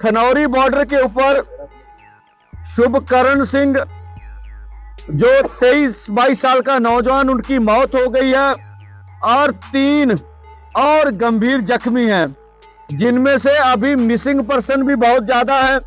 Khanauri border के ऊपर शुभकरण सिंह जो 23 22 साल का नौजवान उनकी मौत हो गई है और तीन और गंभीर जख्मी हैं जिनमें से अभी मिसिंग पर्सन भी बहुत ज्यादा है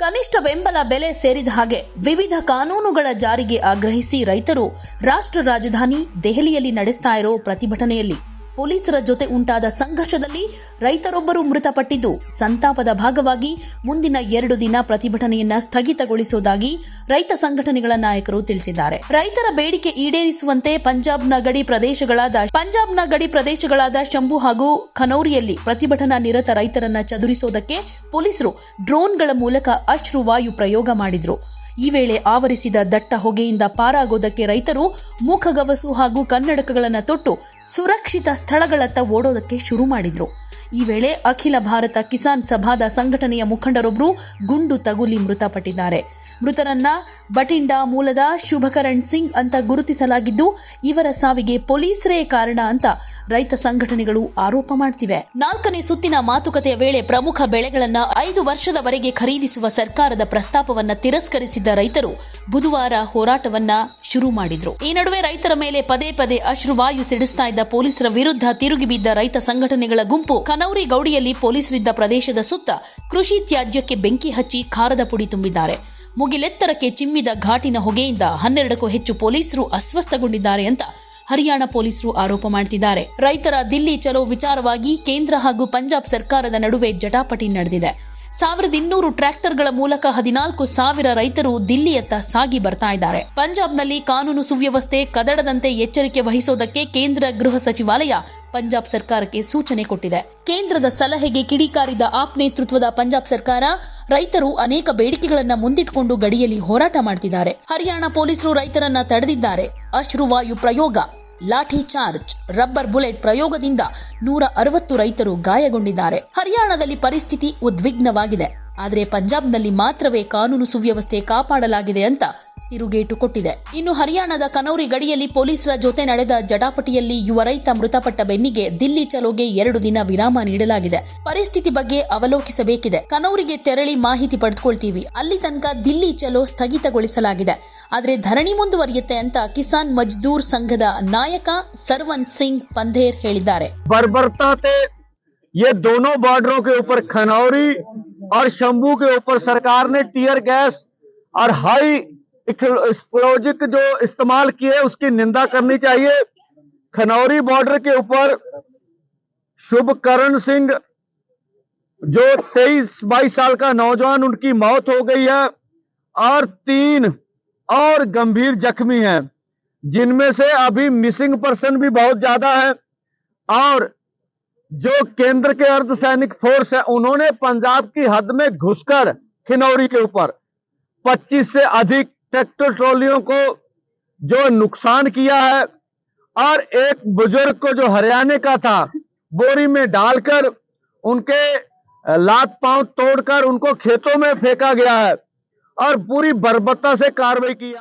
ಕನಿಷ್ಠ ಬೆಂಬಲ ಬೆಲೆ ಸೇರಿದ ಹಾಗೆ ವಿವಿಧ ಕಾನೂನುಗಳ ಜಾರಿಗೆ ಆಗ್ರಹಿಸಿ ರೈತರು ರಾಷ್ಟ್ರ ರಾಜಧಾನಿ ದೆಹಲಿಯಲ್ಲಿ ನಡೆಸ್ತಾ ಇರೋ ಪ್ರತಿಭಟನೆಯಲ್ಲಿ ಪೊಲೀಸರ ಜೊತೆ ಉಂಟಾದ ಸಂಘರ್ಷದಲ್ಲಿ ರೈತರೊಬ್ಬರು ಮೃತಪಟ್ಟಿದ್ದು, ಸಂತಾಪದ ಭಾಗವಾಗಿ ಮುಂದಿನ ಎರಡು ದಿನ ಪ್ರತಿಭಟನೆಯನ್ನ ಸ್ಥಗಿತಗೊಳಿಸುವುದಾಗಿ ರೈತ ಸಂಘಟನೆಗಳ ನಾಯಕರು ತಿಳಿಸಿದ್ದಾರೆ. ರೈತರ ಬೇಡಿಕೆ ಈಡೇರಿಸುವಂತೆ ಪಂಜಾಬ್ನ ಗಡಿ ಪ್ರದೇಶಗಳಾದ, ಪಂಜಾಬ್ನ ಗಡಿ ಪ್ರದೇಶಗಳಾದ ಶಂಭು ಹಾಗೂ ಖನೌರಿಯಲ್ಲಿ ಪ್ರತಿಭಟನಾ ನಿರತ ರೈತರನ್ನ ಚದುರಿಸೋದಕ್ಕೆ ಪೊಲೀಸರು ಡ್ರೋನ್ಗಳ ಮೂಲಕ ಅಶ್ರುವಾಯು ಪ್ರಯೋಗ ಮಾಡಿದ್ರು. ಈ ವೇಳೆ ಆವರಿಸಿದ ದಟ್ಟ ಹೊಗೆಯಿಂದ ಪಾರಾಗೋದಕ್ಕೆ ರೈತರು ಮುಖಗವಸು ಹಾಗೂ ಕನ್ನಡಕಗಳನ್ನು ತೊಟ್ಟು ಸುರಕ್ಷಿತ ಸ್ಥಳಗಳತ್ತ ಓಡೋದಕ್ಕೆ ಶುರು ಮಾಡಿದ್ರು. ಈ ವೇಳೆ ಅಖಿಲ ಭಾರತ ಕಿಸಾನ್ ಸಭಾದ ಸಂಘಟನೆಯ ಮುಖಂಡರೊಬ್ಬರು ಗುಂಡು ತಗುಲಿ ಮೃತಪಟ್ಟಿದ್ದಾರೆ. ಮೃತರನ್ನ ಬಟಿಂಡಾ ಮೂಲದ ಶುಭಕರಣ್ ಸಿಂಗ್ ಅಂತ ಗುರುತಿಸಲಾಗಿದ್ದು, ಇವರ ಸಾವಿಗೆ ಪೊಲೀಸರೇ ಕಾರಣ ಅಂತ ರೈತ ಸಂಘಟನೆಗಳು ಆರೋಪ ಮಾಡ್ತಿವೆ. ನಾಲ್ಕನೇ ಸುತ್ತಿನ ಮಾತುಕತೆಯ ವೇಳೆ ಪ್ರಮುಖ ಬೆಳೆಗಳನ್ನ ಐದು ವರ್ಷದವರೆಗೆ ಖರೀದಿಸುವ ಸರ್ಕಾರದ ಪ್ರಸ್ತಾಪವನ್ನ ತಿರಸ್ಕರಿಸಿದ್ದ ರೈತರು ಬುಧವಾರ ಹೋರಾಟವನ್ನ ಶುರು ಮಾಡಿದ್ರು. ಈ ನಡುವೆ ರೈತರ ಮೇಲೆ ಪದೇ ಪದೇ ಅಶ್ರುವಾಯು ಸಿಡಿಸ್ತಾ ಇದ್ದ ಪೊಲೀಸರ ವಿರುದ್ಧ ತಿರುಗಿಬಿದ್ದ ರೈತ ಸಂಘಟನೆಗಳ ಗುಂಪು ಕನೌರಿ ಗೌಡಿಯಲ್ಲಿ ಪೊಲೀಸರಿದ್ದ ಪ್ರದೇಶದ ಸುತ್ತ ಕೃಷಿ ತ್ಯಾಜ್ಯಕ್ಕೆ ಬೆಂಕಿ ಹಚ್ಚಿ ಖಾರದ ಪುಡಿ ತುಂಬಿದ್ದಾರೆ. ಮುಗಿಲೆತ್ತರಕ್ಕೆ ಚಿಮ್ಮಿದ ಘಾಟಿನ ಹೊಗೆಯಿಂದ ಹನ್ನೆರಡಕ್ಕೂ ಹೆಚ್ಚು ಪೊಲೀಸರು ಅಸ್ವಸ್ಥಗೊಂಡಿದ್ದಾರೆ ಅಂತ ಹರಿಯಾಣ ಪೊಲೀಸರು ಆರೋಪ ಮಾಡ್ತಿದ್ದಾರೆ. ರೈತರ ದಿಲ್ಲಿ ಚಲೋ ವಿಚಾರವಾಗಿ ಕೇಂದ್ರ ಹಾಗೂ ಪಂಜಾಬ್ ಸರ್ಕಾರದ ನಡುವೆ ಜಟಾಪಟಿ ನಡೆದಿದೆ. ಸಾವಿರದ ಇನ್ನೂರು ಟ್ರ್ಯಾಕ್ಟರ್ಗಳ ಮೂಲಕ ಹದಿನಾಲ್ಕು ಸಾವಿರ ರೈತರು ದಿಲ್ಲಿಯತ್ತ ಸಾಗಿ ಬರ್ತಾ ಇದ್ದಾರೆ. ಪಂಜಾಬ್ನಲ್ಲಿ ಕಾನೂನು ಸುವ್ಯವಸ್ಥೆ ಕದಡದಂತೆ ಎಚ್ಚರಿಕೆ ವಹಿಸೋದಕ್ಕೆ ಕೇಂದ್ರ ಗೃಹ ಸಚಿವಾಲಯ ಪಂಜಾಬ್ ಸರ್ಕಾರಕ್ಕೆ ಸೂಚನೆ ಕೊಟ್ಟಿದೆ. ಕೇಂದ್ರದ ಸಲಹೆಗೆ ಕಿಡಿಕಾರಿದ ಆಪ್ ನೇತೃತ್ವದ ಪಂಜಾಬ್ ಸರ್ಕಾರ ರೈತರು ಅನೇಕ ಬೇಡಿಕೆಗಳನ್ನು ಮುಂದಿಟ್ಟುಕೊಂಡು ಗಡಿಯಲ್ಲಿ ಹೋರಾಟ ಮಾಡ್ತಿದ್ದಾರೆ. ಹರಿಯಾಣ ಪೊಲೀಸರು ರೈತರನ್ನ ತಡೆದಿದ್ದಾರೆ. ಅಶ್ರುವಾಯು ಪ್ರಯೋಗ, ಲಾಠಿ ಚಾರ್ಜ್, ರಬ್ಬರ್ ಬುಲೆಟ್ ಪ್ರಯೋಗದಿಂದ ನೂರ ಅರವತ್ತು ರೈತರು ಗಾಯಗೊಂಡಿದ್ದಾರೆ. ಹರಿಯಾಣದಲ್ಲಿ ಪರಿಸ್ಥಿತಿ ಉದ್ವಿಗ್ನವಾಗಿದೆ. ಆದರೆ ಪಂಜಾಬ್ನಲ್ಲಿ ಮಾತ್ರವೇ ಕಾನೂನು ಸುವ್ಯವಸ್ಥೆ ಕಾಪಾಡಲಾಗಿದೆ ಅಂತ ತಿರುಗೇಟು ಕೊಟ್ಟಿದೆ ಇನ್ನು ಹರಿಯಾಣದ ಕನೌರಿ ಗಡಿಯಲ್ಲಿ ಪೊಲೀಸರ ಜೊತೆ ನಡೆದ ಜಟಾಪಟಿಯಲ್ಲಿ ಯುವ ರೈತ ಮೃತಪಟ್ಟ ಬೆನ್ನಿಗೆ ದಿಲ್ಲಿ ಚಲೋಗೆ ಎರಡು ದಿನ ವಿರಾಮ ನೀಡಲಾಗಿದೆ ಪರಿಸ್ಥಿತಿ ಬಗ್ಗೆ ಅವಲೋಕಿಸಬೇಕಿದೆ ಕನೌರಿಗೆ ತೆರಳಿ ಮಾಹಿತಿ ಪಡೆದುಕೊಳ್ತೀವಿ ಅಲ್ಲಿ ತನಕ ದಿಲ್ಲಿ ಚಲೋ ಸ್ಥಗಿತಗೊಳಿಸಲಾಗಿದೆ ಆದರೆ ಧರಣಿ ಮುಂದುವರಿಯುತ್ತೆ ಅಂತ ಕಿಸಾನ್ ಮಜ್ದೂರ್ ಸಂಘದ ನಾಯಕ ಸರ್ವನ್ ಸಿಂಗ್ ಪಂಧೇರ್ ಹೇಳಿದ್ದಾರೆ बर्बरता से ये दोनों बॉर्डरों के ऊपर खनौरी और शंभू के ऊपर सरकार ने टीयर गैस और हाई एक्सप्लोजिक जो इस्तेमाल किए, उसकी निंदा करनी चाहिए। खनौरी बॉर्डर के ऊपर शुभकरण सिंह, जो 23 22 साल का नौजवान, उनकी मौत हो गई है, और तीन और गंभीर जख्मी हैं, जिनमें से अभी मिसिंग पर्सन भी बहुत ज़्यादा है, और जो केंद्र के अर्धसैनिक फोर्स है, उन्होंने पंजाब की हद में घुसकर खिनौरी के ऊपर 25 से अधिक ट्रैक्टर ट्रॉलियों को जो नुकसान किया है, और एक बुज़ुर्ग को जो हरियाणा का था, बोरी में डालकर उनके लात पाँव तोड़कर उनको खेतों में फेंका गया है, और पूरी बर्बरता से कार्रवाई की